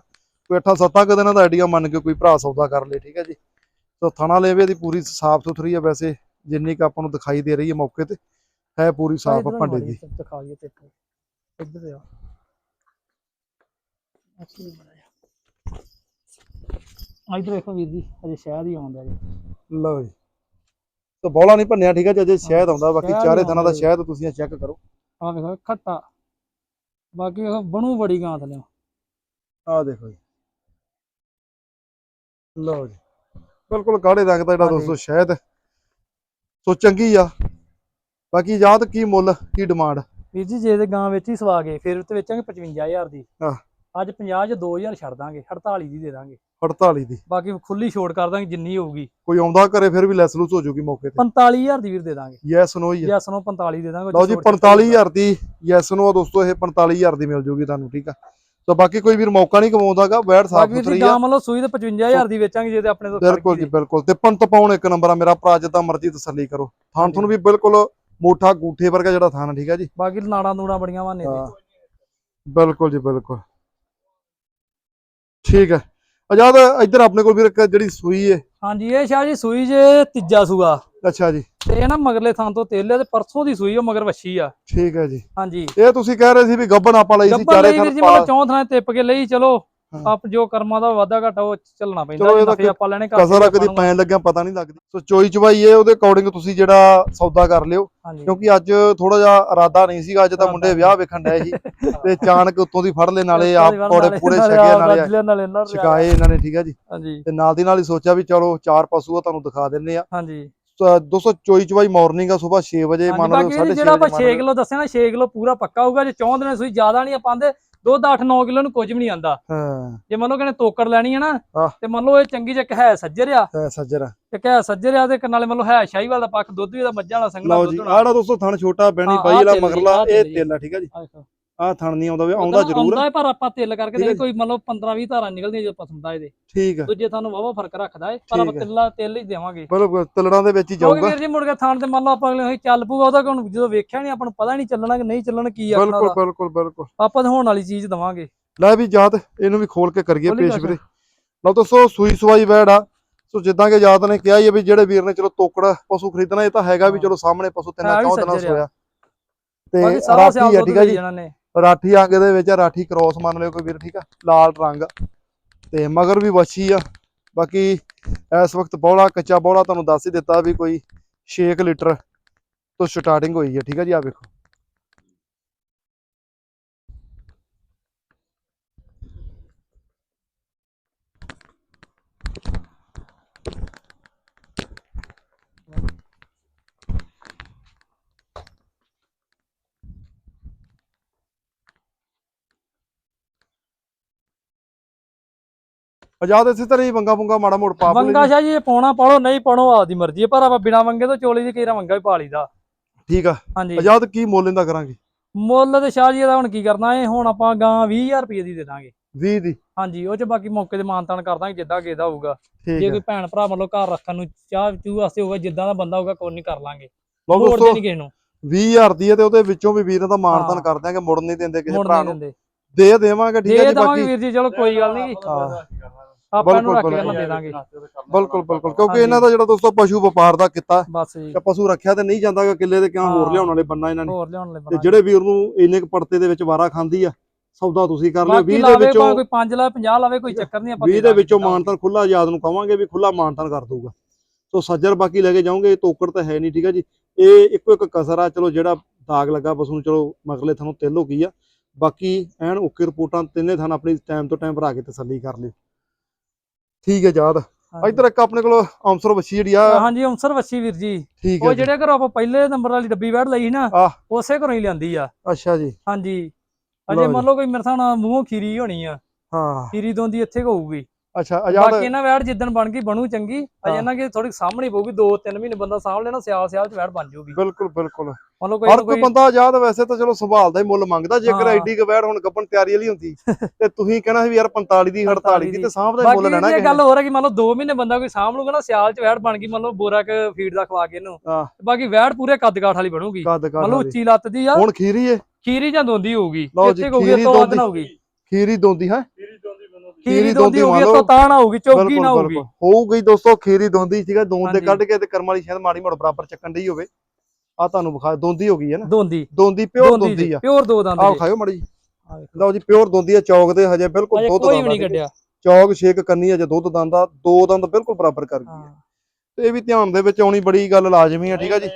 ਕੋਈ 8-7 ਕੁ ਦਿਨਾਂ ਦਾ ਆਈਡੀਆ ਮੰਨ ਕੇ ਕੋਈ ਭਰਾ ਸੌਦਾ ਕਰ ਲੇ ਠੀਕ ਹੈ ਜੀ। ਸੋ ਥਣਾ ਲੇਵੇ ਦੀ ਪੂਰੀ ਸਾਫ਼ ਸੁਥਰੀ ਆ ਵੈਸੇ ਜਿੰਨੀ ਕੁ ਆਪਾਂ ਨੂੰ ਦਿਖਾਈ ਦੇ ਰਹੀ ਹੈ ਮੌਕੇ ਤੇ ਹੈ ਪੂਰੀ ਸਾਫ਼ ਆ ਭਾਂਡੇ ਦੀ। ਦਿਖਾ ਲਈਏ ਟਿੱਪ। ਇੱਧਰ ਆ। ਅੱਛੀ ਬਣਾਇਆ ਇੱਧਰ ਵੇਖੋ ਵੀਰ ਜੀ ਅਜੇ ਸ਼ਾਇਦ ਹੀ ਆਉਂਦਾ ਜੀ। ਲਓ ਜੀ। ਸੋ ਬੋਲਾ ਨਹੀਂ ਭੰਨਿਆ ਠੀਕ ਹੈ ਜੀ ਅਜੇ ਸ਼ਾਇਦ ਆਉਂਦਾ ਬਾਕੀ ਸ਼ਹਿਦ ਚਾਰੇ ਹੀ ਦਿਨਾਂ ਦਾ। ਸ਼ਾਇਦ ਤੁਸੀਂ ਚੈੱਕ ਕਰੋ। ਆਹ ਵੇਖੋ ਖੱਟਾ। ਬਾਕੀ ਵੇਖੋ ਬਣੂ ਬੜੀ ਗਾਂ ਥੱਲੇ ਆਹ ਦੇਖੋ ਜੀ। ਲਓ ਜੀ। ਬਿਲਕੁਲ ਕਾੜੇ ਰੰਗ ਦਾ ਜਿਹੜਾ। ਦੋਸਤੋ ਸ਼ਾਇਦ ਸੋ ਚੰਗੀ ਆ। ਬਾਕੀ ਯਾਦ ਕੀ ਮੁੱਲ ਕੀ ਡਿਮਾਂਡ? ਵੀਰ ਜੀ ਜੇ ਤੇ ਗਾਂ ਵਿੱਚ ਹੀ ਸਵਾ ਗਏ ਫਿਰ ਉੱਤੇ ਵੇਚਾਂਗੇ 55000 ਦੀ। ਆਹ। ਅੱਜ 50 ਚ 2000 ਛੱਡ ਦਾਂਗੇ 48 ਦੀ ਦੇ ਦਾਂਗੇ। 48 ਦੀ। ਬਾਕੀ ਖੁੱਲੀ ਛੋਟ ਕਰ ਦਾਂਗੇ ਜਿੰਨੀ ਹੋਊਗੀ। ਕੋਈ ਆਉਂਦਾ ਘਰੇ ਫਿਰ ਵੀ ਲੈਸ ਲੂਸ ਹੋ ਜੂਗੀ ਮੌਕੇ ਤੇ। 45000 ਦੀ ਵੀਰ ਦੇ ਦਾਂਗੇ। ਯੈਸ ਨੋ ਹੀ ਯੈਸ ਨੂੰ 45 ਦੇ ਦਾਂਗੇ ਲਓ ਜੀ 45000 ਦੀ ਯੈਸ ਨੋ ਦੋਸਤੋ ਇਹ 45000 ਦੀ ਮਿਲ ਜੂਗੀ ਤੁਹਾਨੂੰ ਠੀਕ ਆ? ਸੋ ਬਾਕੀ ਕੋਈ ਵੀਰ ਮੌਕਾ ਨਹੀਂ ਕਮਾਉਂਦਾਗਾ ਬੈਠ ਸਾਫ਼ ਬਾਕੀ ਸੁਥਰੀ ਆ। ਗਾਂ ਮੰਨ ਲਓ ਸੂਈ ਤੇ 55000 ਦੀ ਵੇਚਾਂਗੇ ਜੇ ਤੇ ਆਪਣੇ ਤੋਂ ਬਿਲਕੁਲ ਜੀ ਬਿਲਕੁਲ। ਤੇ ਪੰਤ ਪਾਉਣ ਇੱਕ ਨੰਬਰ ਆ ਮੇਰਾ ਭਰਾ ਜਿੱਦਾਂ ਮਰਜ਼ੀ ਤਸੱਲੀ ਕਰੋ। ਥਾਨ ਤੁਹਾਨੂੰ ਵੀ ਬਿਲਕੁਲ ਮੋਠਾ ਗੂਠੇ ਵਰਗਾ ਜਿਹੜਾ ਆ, ਠੀਕ ਆ ਜੀ? ਬਾਕੀ ਨਾੜਾਂ ਨੂੜਾਂ ਬੜੀਆਂ ਵਾਨੇ ਹਾਂ। ਬਿਲਕੁਲ ਜੀ ਬਿਲਕੁਲ। ਠੀਕ ਹੈ। ਆਜ਼ਾਦ ਇੱਧਰ ਆਪਣੇ ਕੋਲ ਵੀਰ ਇੱਕ ਜਿਹੜੀ ਸੂਈ ਹੈ ਹਾਂਜੀ ਇਹ ਸ਼ਾਹ ਜੀ ਸੂਈ ਜੇ ਤੀਜਾ ਸੂਆ। ਅੱਛਾ ਜੀ। ਤੇ ਇਹ ਨਾ ਮਗਰਲੇ ਥਾਂ ਤੋਂ ਤੇਲੇ ਤੇ ਪਰਸੋਂ ਦੀ ਸੂਈ ਉਹ ਮਗਰ ਵੱਛੀ ਆ। ਠੀਕ ਹੈ ਜੀ। ਹਾਂਜੀ। ਇਹ ਤੁਸੀਂ ਕਹਿ ਰਹੇ ਸੀ ਵੀ ਗੱਬਣ ਆਪਾਂ ਲਈ ਸੀ ਚਾਰੇ ਲਈ ਵੀਰ ਖਰ ਜੀ ਪਾ ਮਤਲਬ ਚੌਂ ਥਾਂ ਟਿੱਪ ਕੇ ਲਈ ਚਲੋ। ਆਪ ਜੋ ਕਰਮਾਂ ਦਾ ਵਾਧਾ ਘਾਟਾ ਉਹ ਚੱਲਣਾ ਪੈਂਦਾ ਚਲੋ ਇਹ ਤਾਂ ਆਪਾਂ ਲੈਣੇ ਕਸਰ ਆ ਕਦੀ ਪੈਣ ਲੱਗਿਆ ਪਤਾ ਨਹੀਂ ਲੱਗਦੀ। ਸੋ ਚੋਈ ਚਵਾਈ ਹੈ ਉਹਦੇ ਅਕੋਰਡਿੰਗ ਤੁਸੀਂ ਜਿਹੜਾ ਸੌਦਾ ਕਰ ਲਿਓ। ਕਿਉਂਕਿ ਅੱਜ ਥੋੜਾ ਜਿਹਾ ਇਰਾਦਾ ਨਹੀਂ ਸੀਗਾ ਅੱਜ ਤਾਂ ਮੁੰਡੇ। ਵਿਆਹ ਵੇਖਣ ਡਏ ਸੀ। ਤੇ ਅਚਾਨਕ ਉੱਤੋਂ ਦੀ ਫੜ ਲੈ ਨਾਲੇ ਆਪ ਕੋੜੇ ਪੂਰੇ ਛਕੇ ਨਾਲੇ ਛਕਾਏ ਇਹਨਾਂ ਨੇ ਠੀਕ ਆ ਜੀ? ਤੇ ਨਾਲ ਦੀ ਨਾਲ ਹੀ ਸੋਚਿਆ ਵੀ ਚਲੋ ਚਾਰ ਪਸ਼ੂ ਆ ਤੁਹਾਨੂੰ ਦਿਖਾ ਦਿੰਨੇ ਆ। ਹਾਂਜੀ। ਤਾਂ 200 ਚੋਈ ਚਵਾਈ ਮਾਰਨਿੰਗ ਆ ਸਵੇਰ 6 ਵਜੇ ਮੰਨ ਲਓ ਬਾਕੀ ਇਹਦੀ 6:30 ਜਿਹੜਾ ਆਪਾਂ ਵਜੇ 6 ਕਿਲੋ ਦੱਸਿਆ ਨਾ 6 ਕਿਲੋ ਪੂਰਾ ਪੱਕਾ ਹੋਊਗਾ ਜੇ ਚਾਹੁੰਦੇ ਨੇ ਸੂਈ ਜ਼ਿਆਦਾ ਨਹੀਂ ਪਾਉਂਦੇ ਦੁੱਧ 8-9 ਕਿਲੋ ਨੂੰ ਕੁਝ ਵੀ ਨਹੀਂ ਆਂਦਾ ਹਾਂ। ਜੇ ਮੰਨ ਲਓ ਕਹਿੰਦੇ ਤੋਕੜ ਲੈਣੀ ਹੈ ਨਾ। ਤੇ ਮੰਨ ਲਓ ਇਹ ਚੰਗੀ ਜਿਹੀ ਹੈ ਸੱਜਰ ਆ ਇਹ ਸੱਜਰ ਆ। ਇੱਕ ਹੈ ਸੱਜਰ ਆ ਤੇ ਨਾਲੇ ਮੰਨ ਲਓ ਹੈ ਸ਼ਾਹੀਵਾਲ ਦਾ ਪੱਖ ਦੁੱਧ ਵੀ ਦਾ ਮੱਝਾਂ ਵਾਲਾ ਸੰਗਲਾ ਲਓ ਜੀ ਆੜਾ ਦੋਸਤੋ ਥਣ ਛੋਟਾ ਬੈਣੀ ਹਾਂ, ਬਾਈ ਵਾਲਾ ਮਗਰਲਾ ਇਹ ਤਿੱਲ ਠੀਕ ਆ ਜੀ। ਆਹ ਥਣ ਨਹੀਂ ਆਉਂਦਾ ਵੀ ਆਉਂਦਾ ਜ਼ਰੂਰ। ਆਉਂਦਾ ਪਰ ਆਪਾਂ ਤਿੱਲ ਕਰਕੇ ਠੀਕ ਹੈ ਦੇ ਜੀ। ਕੋਈ ਮੰਨ ਲਓ 15-20 ਧਾਰਾਂ ਨਿਕਲਦੀਆਂ ਜਦੋਂ ਪਸੰਦ ਆ ਇਹਦੇ। ਠੀਕ ਆ। ਦੂਜੇ ਤੁਹਾਨੂੰ ਵਾਵਾ ਫ਼ਰਕ ਰੱਖਦਾ ਏ ਪਰ ਆਪਾਂ। ਤਿੱਲਾ ਤਿੱਲ ਹੀ ਦੇਵਾਂਗੇ। ਮਤਲਬ ਤਲੜਾਂ ਦੇ ਵਿੱਚ ਹੀ ਕਿਉਂਕਿ ਜਾਊਗਾ। ਵੀਰ ਜੀ ਮੁੜ ਕੇ ਥਾਣ ਤੇ ਮੰਨ ਲਓ ਆਪਾਂ ਅਗਲੇ ਹੋਈ ਚੱਲ ਪੂਗਾ ਉਹਦਾ ਕਿ ਜਦੋਂ ਵੇਖਿਆ ਨਹੀਂ ਆਪਾਂ ਨੂੰ ਪਤਾ ਨਹੀਂ ਚੱਲਣਾ ਕਿ ਨਹੀਂ ਚੱਲਣਾ ਕੀ ਆਖਣਾ ਬਿਲਕੁਲ। ਬਿਲਕੁਲ ਬਿਲਕੁਲ। ਆਪਾਂ ਤਾਂ ਹੋਣ ਵਾਲੀ ਚੀਜ਼ ਦਵਾਂਗੇ। ਲੈ ਵੀ ਜਾਤ ਇਹਨੂੰ ਵੀ ਖੋਲ ਕੇ ਕਰੀਏ ਪੇਸ਼। ਵੀਰੇ। ਲਓ ਦੋਸਤੋ ਸੂਈ ਸਵਾਈ ਵੈੜ ਆ। ਸੋ ਜਿੱਦਾਂ ਕਿ ਜਾਤ ਨੇ ਕਿਹਾ ਹੀ ਆ ਵੀ ਜਿਹੜੇ ਵੀਰ ਨੇ ਚਲੋ ਤੋਕੜਾ ਪਸ਼ੂ ਖਰੀਦਣਾ ਇਹ ਤਾਂ ਹੈਗਾ ਵੀ। ਚਲੋ ਸਾਹਮਣੇ ਪਸ਼ੂ ਤਿੰਨਾਂ ਚੌਂ ਦਿਨਾਂ ਆ। ਸੋਇਆ। ਤੇ ਰਾਠੀ ਆ ਠੀਕ ਆ ਜੀ। ਰਾਠੀ ਅੰਗ ਦੇ ਵਿੱਚ ਆ, ਰਾਠੀ ਕ੍ਰੋਸ ਮੰਨ ਲਿਓ ਕੋਈ ਵੀਰ, ਠੀਕ ਆ? ਲਾਲ ਰੰਗ। ਤੇ ਮਗਰ ਵੀ ਵੱਛੀ ਆ। ਬਾਕੀ ਇਸ ਵਕਤ ਬੋਲਾ, ਕੱਚਾ ਬੋਲਾ ਤੁਹਾਨੂੰ ਦੱਸ ਹੀ ਦਿੱਤਾ ਵੀ ਕੋਈ 6 ਲੀਟਰ ਤੋਂ ਸਟਾਰਟਿੰਗ ਹੋਈ ਹੈ ਠੀਕ ਆ ਜੀ? ਆ ਵੇਖੋ। ਆਜ਼ਾਦ ਇਸੇ ਤਰ੍ਹਾਂ ਹੀ ਵੰਗਾ ਵੰਗਾ ਮਾੜਾ ਮੋੜ ਪਾ ਵੰਗਾ ਸ਼ਾਹ ਜੀ ਪਾਉਣਾ ਪਾਲੋ ਨਹੀਂ ਪਾਉਣੋ ਆਪਦੀ ਮਰਜ਼ੀ ਹੈ ਪਰ ਆਪਾਂ ਬਿਨਾ ਵੰਗੇ ਤੋਂ ਚੋਲੀ ਦੀ ਕੇਰਾ ਵੰਗਾ ਵੀ ਪਾ ਲਈਦਾ। ਠੀਕ ਆ। ਹਾਂਜੀ। ਆਜ਼ਾਦ ਕੀ ਮੁੱਲ ਇਹਦਾ ਕਰਾਂਗੇ? ਮੁੱਲ ਤੇ ਸ਼ਾਹ ਜੀ ਇਹਦਾ ਹੁਣ ਕੀ ਕਰਨਾ ਹੈ ਹੁਣ ਆਪਾਂ ਗਾਂ 20000 ਰੁਪਏ ਦੀ ਦੇ ਦਾਂਗੇ। 20 ਦੀ। ਹਾਂਜੀ ਉਹ ਚ ਬਾਕੀ ਮੌਕੇ ਤੇ ਮਾਨਤਾਨ ਕਰ ਦਾਂਗੇ ਜਿੱਦਾਂ ਕਿਦਾ ਹੋਊਗਾ। ਜੇ ਕੋਈ ਭੈਣ ਭਰਾ ਮਤਲਬ ਘਰ ਰੱਖਣ ਨੂੰ ਚਾਹ ਚੂ ਵਾਸਤੇ ਹੋਊਗਾ ਜਿੱਦਾਂ ਦਾ ਬੰਦਾ ਹੋਊਗਾ ਕੋਈ ਨਹੀਂ ਕਰ ਲਾਂਗੇ। ਮੋੜ ਦੋਸਤੋ ਦੇਣੀ ਕਿਸੇ ਨੂੰ। 20000 ਦੀ ਹੈ ਤੇ ਉਹਦੇ ਵਿੱਚੋਂ ਵੀ ਵੀਰਾਂ ਦਾ ਮਾਨਤਨ। ਕਰ ਦਿਆਂਗੇ ਮੁੜ ਨਹੀਂ ਦਿੰਦੇ ਕਿਸੇ ਭਰਾ ਨਹੀਂ ਨੂੰ। ਦੇ ਦੇਵਾਂਗੇ ਠੀਕ ਹੈ ਦੇ ਜੀ ਬਾਕੀ। ਵੀਰ ਜੀ ਚਲੋ ਕੋਈ ਗੱਲ ਨਹੀਂ। ਹਾਂ। ਆਪਾਂ ਇਹਨੂੰ ਰੱਖ ਕੇ ਇਹਨਾਂ ਦੇ ਦਾਂਗੇ। ਬਿਲਕੁਲ ਬਿਲਕੁਲ। ਕਿਉਂਕਿ। ਇਹਨਾਂ ਦਾ ਜਿਹੜਾ ਦੋਸਤੋ ਪਸ਼ੂ ਵਪਾਰ ਦਾ ਕੀਤਾ ਬਸ ਜੀ। ਪਸ਼ੂ ਰੱਖਿਆ ਤੇ ਨਹੀਂ ਜਾਂਦਾ ਗਾ ਕਿੱਲੇ ਦੇ ਕਿਉਂ ਹੋਰ। ਲਿਆਉਣ ਵਾਲੇ ਬੰਨਾ ਇਹਨਾਂ ਨੇ। ਹੋਰ ਲਿਆਉਣ ਲੈ ਤੇ ਜਿਹੜੇ ਵੀਰ ਨੂੰ ਇੰਨੇ ਕੁ ਪੜਤੇ ਦੇ ਵਿੱਚ ਵਾਰਾ ਖਾਂਦੀ ਆ ਸੌਦਾ ਤੁਸੀਂ ਕਰ ਲਿਓ ਬਾਕੀ 20 ਦੇ ਵਿੱਚੋਂ ਕੋਈ 5 ਲਾਵੇ 50 ਲਾਵੇ ਕੋਈ ਚੱਕਰ ਨਹੀਂ ਆਪਾਂ 20 ਦੇ ਵਿੱਚੋਂ ਮਾਨਤਨ ਖੁੱਲਾ ਆਜ਼ਾਦ ਨੂੰ ਕਵਾਂਗੇ ਵੀ ਖੁੱਲਾ ਮਾਨਤਨ ਕਰ ਦਊਗਾ। ਸੋ ਸੱਜਰ ਬਾਕੀ ਲੈ ਕੇ ਜਾਓਗੇ ਤੋਕੜ ਤਾਂ ਹੈ ਨਹੀਂ ਠੀਕ ਆ ਜੀ। ਇਹ ਇੱਕੋ ਇੱਕ ਕਸਰ ਆ ਚਲੋ ਜਿਹੜਾ ਦਾਗ ਲੱਗਾ ਪਸ਼ੂ ਨੂੰ ਚਲੋ ਮਗਲੇ ਤੁਹਾਨੂੰ ਤਿਲ ਹੋ ਗਈ ਆ। ਬਾਕੀ ਐਨ ਓਕੇ ਰਿਪੋਰਟਾਂ ਤਿੰਨੇ ਥਾਂ ਆਪਣੀ ਟਾਈਮ ਤੋਂ ਟਾਈਮ ਭਰਾ ਕੇ ਤਸੱਲੀ ਕਰ ਲਿਓ। ਠੀਕ ਹੈ ਜਾਦ। ਇੱਧਰ ਇੱਕ ਆਪਣੇ ਕੋਲ ਅੰਸਰ ਵੱਛੀ ਜਿਹੜੀ ਆ। ਹਾਂਜੀ ਅੰਸਰ ਵੱਛੀ ਵੀਰ ਜੀ। ਉਹ। ਜਿਹੜੇ ਘਰੋਂ ਆਪਾਂ ਪਹਿਲੇ ਨੰਬਰ ਵਾਲੀ ਡੱਬੀ ਬੈਠ ਲਈ ਸੀ ਨਾ। ਉਸੇ ਘਰੋਂ ਹੀ ਲਿਆਂਦੀ ਆ। ਅੱਛਾ ਜੀ। ਹਾਂਜੀ। ਅਜੇ। ਮੰਨ ਲਓ ਕੋਈ ਮੇਰੇ ਨਾਲ ਮੂੰਹੋਂ ਖੀਰੀ ਹੋਣੀ ਆ। ਹਾਂ। ਖੀਰੀ ਦੋਂਦੀ ਇੱਥੇ ਹੋਊਗੀ। ਅੱਛਾ ਆਜ਼ਾਦ ਬਾਕੀ ਇਹਨਾਂ ਵੈੜ ਜਿੱਦਣ ਬਣ ਗਈ ਬਣੂ ਚੰਗੀ। ਅਜੇ। ਇਹਨਾਂ ਕੀ ਥੋੜੀ ਸਾਹਮਣੇ ਪਊਗੀ 2-3 ਮਹੀਨੇ ਬੰਦਾ ਸਾਂਭ ਲੈਣਾ ਸਿਆਲ ਸਿਆਲ ਚ ਵੈੜ ਬਣ ਜਾਊਗੀ ਬਿਲਕੁਲ ਬਿਲਕੁਲ। ਮੰਨ ਲਓ ਕੋਈ ਹਰ ਨਾ ਕੋਈ ਕੋਈ ਬੰਦਾ ਆਜ਼ਾਦ ਵੈਸੇ ਤਾਂ ਚਲੋ ਸੰਭਾਲਦਾ ਹੀ ਮੁੱਲ ਮੰਗਦਾ ਜੇਕਰ। ਐਡੀ ਕਵੈੜ ਹੁਣ ਗੱਪਣ ਤਿਆਰੀ ਵਾਲੀ ਹੁੰਦੀ ਤੇ ਤੁਸੀਂ ਕਹਿਣਾ ਸੀ ਵੀ ਯਾਰ 45 ਦੀ 48 ਦੀ ਤੇ ਸਾਂਭਦਾ ਹੀ ਮੁੱਲ ਲੈਣਾ ਕਿਸੇ ਗੱਲ ਹੋਰ ਹੈ ਕਿ ਮੰਨ ਲਓ 2 ਮਹੀਨੇ ਬੰਦਾ ਕੋਈ ਸਾਂਭ ਲੂਗਾ ਨਾ ਸਿਆਲ ਚ ਵੈੜ ਬਣ ਗਈ ਮੰਨ ਲਓ ਬੋਰਾ ਕ ਫੀਡ ਦਾ ਖਵਾ ਕੇ ਇਹਨੂੰ। ਬਾਕੀ ਵੈੜ ਪੂਰੇ ਕੱਦ ਕਾਠ ਵਾਲੀ ਬਣੂਗੀ। ਮੰਨ ਲਓ। ਉੱਚੀ ਲੱਤ ਦੀ ਆ। ਹੁਣ ਖੀਰੀ ਏ? ਖੀਰੀ ਜਾਂ ਦੋਂਦੀ ਹੋਊਗੀ ਇੱਥੇ ਖੀਰੀ ਤੋਂ ਵੱਧ ਦੋਂਦੀ। ਨਾ ਹੋਊਗੀ। ਖੀਰੀ ਦੋਂਦੀ ਹੈ? ਖੀਰੀ ਦੋਂਦੀ ਦੋਂਦੀ ਹੋਊਗੀ। ਤੋਂ ਤਾਂ ਨਾ ਹੋਊਗੀ ਚੌਗੀ ਬਿਲਕੁਲ ਨਾ ਹੋਊਗੀ। ਹੋਊਗੀ ਦੋਸਤੋ ਖੀਰੀ ਦੋਂਦੀ ਸੀਗਾ ਦੋਂਦ ਦੇ। ਕੱਢ ਕੇ ਤੇ ਕਰਮ ਵਾਲੀ ਸ਼ਾਇਦ ਮਾੜੀ ਮੋੜ ਬਰਾਬਰ ਚੱਕਣ ਡਈ ਹੋਵੇ। ਆ ਤੁਹਾਨੂੰ ਵਿਖਾ ਦੋਂਦੀ ਹੋ ਗਈ ਹੈ ਨਾ? ਦੋਂਦੀ। ਦੋਂਦੀ ਪਿਓਰ ਦੋਂਦੀ ਆ। ਪਿਓਰ ਦੋ ਦੰਦ ਆਹ ਜੀ। ਖਾਇਓ ਮਾੜੀ। ਲਓ ਜੀ ਪਿਓਰ ਦੋਂਦੀ ਆ ਚੌਕ ਦੇ ਹਜੇ ਬਿਲਕੁਲ ਅਜੇ ਦੁੱਧ ਕੋਈ ਵੀ ਦੰਦ ਨਹੀਂ ਆ, ਕੱਢਿਆ। ਚੌਕ ਛੇਕ ਕੰਨੀ ਅਜੇ ਦੁੱਧ ਦੰਦ ਆ ਦੋ ਦੰਦ ਬਿਲਕੁਲ ਬਰਾਬਰ ਕਰ ਗਈ ਹੈ। ਤੇ ਇਹ ਵੀ ਧਿਆਨ ਦੇ ਵਿੱਚ ਆਉਣੀ ਬੜੀ ਗੱਲ ਲਾਜ਼ਮੀ ਆ ਠੀਕ ਆ ਜੀ।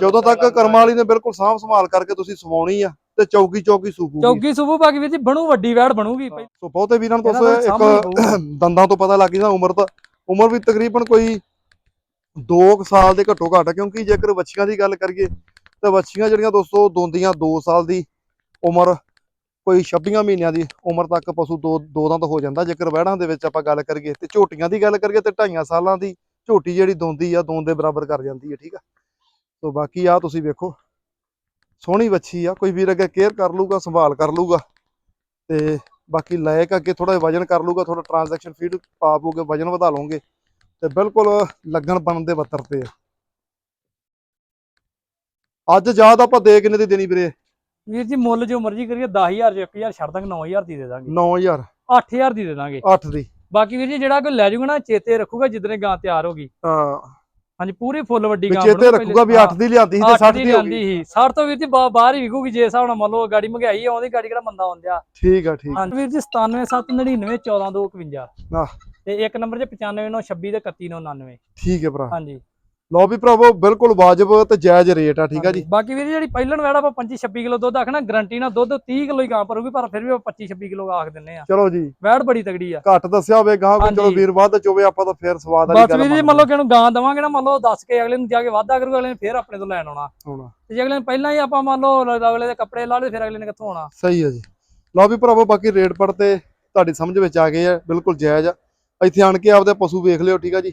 ਜਦੋਂ ਤੱਕ ਕਰਮ ਵਾਲੀ ਨੇ ਬਿਲਕੁਲ ਸਾਂਭ ਸੰਭਾਲ ਕਰਕੇ ਤੁਸੀਂ ਸਵਾਉਣੀ ਆ ਤੇ ਚੌਕੀ ਚੌਕੀ ਸੂਪੂਗੀ ਚੌਗੀ ਸੁਬੂ ਬਾਕੀ ਵੀਰ ਜੀ ਬਣੂ ਵੱਡੀ ਵੈੜ ਬਣੂਗੀ ਸੋ ਬਹੁਤੇ ਵੀਰਾਂ ਨੂੰ ਸਾਹਮਣੇ ਇੱਕ। ਦੰਦਾਂ ਤੋਂ ਪਤਾ ਲੱਗ ਜਾਂਦਾ ਉਮਰ ਤਾਂ ਉਮਰ ਵੀ ਤਕਰੀਬਨ ਕੋਈ 2 ਸਾਲ ਦੇ ਘੱਟੋ ਘੱਟ ਕਿਉਂਕਿ ਜੇਕਰ ਵੱਛੀਆਂ ਦੀ ਗੱਲ ਕਰੀਏ ਤਾਂ ਵੱਛੀਆਂ ਜਿਹੜੀਆਂ ਦੋਸਤੋ ਦੋਂਦੀਆਂ 2 ਸਾਲ ਦੀ ਉਮਰ ਕੋਈ 26 ਮਹੀਨਿਆਂ ਦੀ ਉਮਰ ਤੱਕ ਪਸ਼ੂ ਦੋ ਦੋ ਦੰਦ ਹੋ ਜਾਂਦਾ ਜੇਕਰ ਵਹਿੜਾਂ ਦੇ ਵਿੱਚ ਆਪਾਂ ਗੱਲ ਕਰੀਏ ਤੇ ਝੋਟੀਆਂ ਦੀ ਗੱਲ ਕਰੀਏ ਤੇ ਢਾਈਆਂ ਸਾਲਾਂ ਦੀ ਝੋਟੀ ਜਿਹੜੀ ਦੋਂਦੀ ਆ ਦੋਂਦ ਦੇ ਬਰਾਬਰ ਕਰ ਜਾਂਦੀ ਹੈ ਠੀਕ ਆ? ਸੋ ਬਾਕੀ ਆ ਤੁਸੀਂ ਵੇਖੋ। ਸੋਹਣੀ ਵੱਛੀ ਆ ਕੋਈ ਵੀਰ ਅੱਗੇ ਕੇਅਰ ਕਰ ਲੂਗਾ ਸੰਭਾਲ ਕਰ ਲੂਗਾ ਤੇ ਬਾਕੀ ਲਾਇਕ ਅੱਗੇ ਥੋੜਾ ਵਜਨ ਕਰ ਲੂਗਾ ਥੋੜਾ ਟ੍ਰਾਂਜੈਕਸ਼ਨ ਫੀਡ ਪਾ ਪੂਗੇ ਵਜਨ ਵਧਾ ਲਓਗੇ ਤੇ ਬਿਲਕੁਲ ਲੱਗਣ ਬਣਨ ਦੇ ਬੱਤਰ ਤੇ ਆ। ਅੱਜ ਯਾਦ ਆਪਾਂ ਦੇ ਕਿੰਨੇ ਦੀ ਦੇਣੀ ਵੀਰੇ? ਵੀਰ ਜੀ ਮੁੱਲ ਜੋ ਮਰਜ਼ੀ ਕਰੀਏ 10000 ਚ 1000 ਛੱਡ ਦਾਂਗੇ 9000 ਦੀ ਦੇ ਦਾਂਗੇ। 9000 8000 ਦੀ ਦੇ ਦਾਂਗੇ। 8 ਦੀ। ਬਾਕੀ ਵੀਰ ਜੀ ਜਿਹੜਾ ਕੋਈ ਲੈ ਜਾਊਗਾ ਨਾ ਚੇਤੇ ਰੱਖੂਗਾ ਜਿੱਦਣੇ ਗਾਂ ਤਿਆਰ ਹੋਗੀ ਹਾਂ। ਹਾਂਜੀ ਪੂਰੀ ਫੁੱਲ ਵੱਡੀ ਗਾਂ ਚੇਤੇ ਰੱਖੂਗਾ ਵੀ 8 ਦੀ ਲਿਆਂਦੀ ਸੀ ਤੇ 60 ਦੀ ਹੋ ਗਈ। ਸੀ। 60 ਤੋਂ ਵੀਰ ਜੀ ਬਾਹਰ ਹੀ ਵਿਕੂਗੀ ਜੇ ਹਿਸਾਬ ਨਾਲ ਮੰਨ ਲਓ ਗਾੜੀ ਮਹਿੰਗਾਈ ਆਉਂਦੀ ਗਾੜੀ ਕਿਹੜਾ ਮੰਦਾ ਆਉਂਦਿਆ ਠੀਕ ਆ ਠੀਕ ਹਾਂਜੀ ਵੀਰ ਜੀ 97799 14251 ਆਹ ਤੇ ਇੱਕ ਨੰਬਰ 'ਚ 95926 ਤੇ 31999 ਠੀਕ ਹੈ ਭਰਾ। ਹਾਂਜੀ। ਲਓ ਵੀ ਭਰਾਵੋ ਬਿਲਕੁਲ ਵਾਜਬ ਤੇ ਜਾਇਜ਼ ਰੇਟ ਆ ਠੀਕ ਆ ਜੀ। ਬਾਕੀ ਵੀਰ ਜਿਹੜੀ ਪਹਿਲਣ ਵੈੜ ਆਪਾਂ 25 26 ਕਿਲੋ ਦੁੱਧ ਆਖਣਾ ਗਰੰਟੀ ਨਾਲ ਦੁੱਧ 30 ਕਿਲੋ ਹੀ ਗਾਂ ਪਰੂਗੀ ਪਰ ਫਿਰ ਵੀ ਆਪਾਂ 25 26 ਕਿਲੋ ਆਖ ਦਿੰਨੇ ਆ। ਚਲੋ ਜੀ। ਵੈੜ ਬੜੀ ਤਗੜੀ ਆ। ਘੱਟ ਦੱਸਿਆ ਹੋਵੇ ਗਾਹ ਕੋਈ ਚਲੋ। ਵੀਰ ਵੱਧ ਚੋਵੇ ਆਪਾਂ ਤਾਂ ਫੇਰ ਸਵਾਦ ਵਾਲੀ ਬਸ ਗੱਲ ਵੀਰ ਜੀ ਮੰਨਦੇ ਮੰਨ ਲਓ ਕਿ ਇਹਨੂੰ ਗਾਂ ਦਵਾਂਗੇ ਨਾ ਮੰਨ ਲਓ ਦੱਸ ਕੇ ਅਗਲੇ ਨੂੰ ਜਾ ਕੇ ਵਾਅਦਾ ਕਰੂਗਾ ਅਗਲੇ ਨੇ ਫੇਰ ਆਪਣੇ ਤੋਂ ਲੈਣ ਆਉਣਾ। ਤੇ ਜੇ ਅਗਲੇ ਨੇ ਪਹਿਲਾਂ ਹੀ ਆਪਾਂ ਮੰਨ ਲਓ ਅਗਲੇ ਦੇ ਕੱਪੜੇ ਲਾ ਲਏ ਫਿਰ ਅਗਲੇ ਨੇ ਕਿੱਥੋਂ ਆਉਣਾ? ਸਹੀ ਹੈ ਜੀ। ਲਓ ਵੀ ਭਰਾਵੋ ਬਾਕੀ ਰੇਟ ਪੜ ਤੇ ਤੁਹਾਡੀ ਸਮਝ ਵਿੱਚ ਆ ਗਏ ਆ ਬਿਲਕੁਲ ਜਾਇਜ਼ ਆ। ਇੱਥੇ ਆਣ ਕੇ ਆਪਦੇ ਪਸ਼ੂ ਵੇਖ ਲਿਓ ਠੀਕ ਆ ਜੀ।